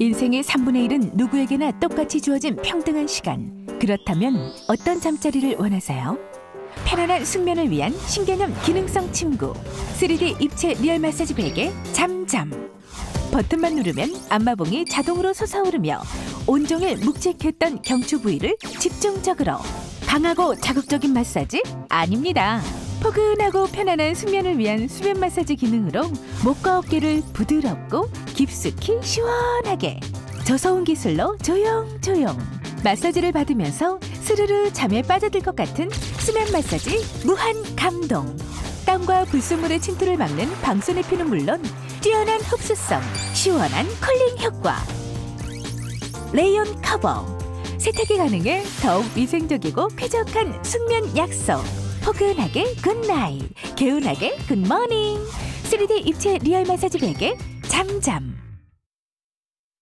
인생의 3분의 1은 누구에게나 똑같이 주어진 평등한 시간. 그렇다면 어떤 잠자리를 원하세요? 편안한 숙면을 위한 신개념 기능성 침구 3D 입체 리얼 마사지 베개 잠잠 버튼만 누르면 안마봉이 자동으로 솟아오르며 온종일 묵직했던 경추 부위를 집중적으로 강하고 자극적인 마사지? 아닙니다. 포근하고 편안한 숙면을 위한 수면 마사지 기능으로 목과 어깨를 부드럽고 깊숙이 시원하게 저소음 기술로 조용조용 마사지를 받으면서 스르르 잠에 빠져들 것 같은 수면 마사지 무한 감동. 땀과 불순물의 침투를 막는 방수 내피는 물론 뛰어난 흡수성 시원한 쿨링 효과. 레이온 커버 세탁이 가능해 더욱 위생적이고 쾌적한 숙면 약속. 포근하게 굿나잇 개운하게 굿모닝 3D 입체 리얼 마사지 베개 잠잠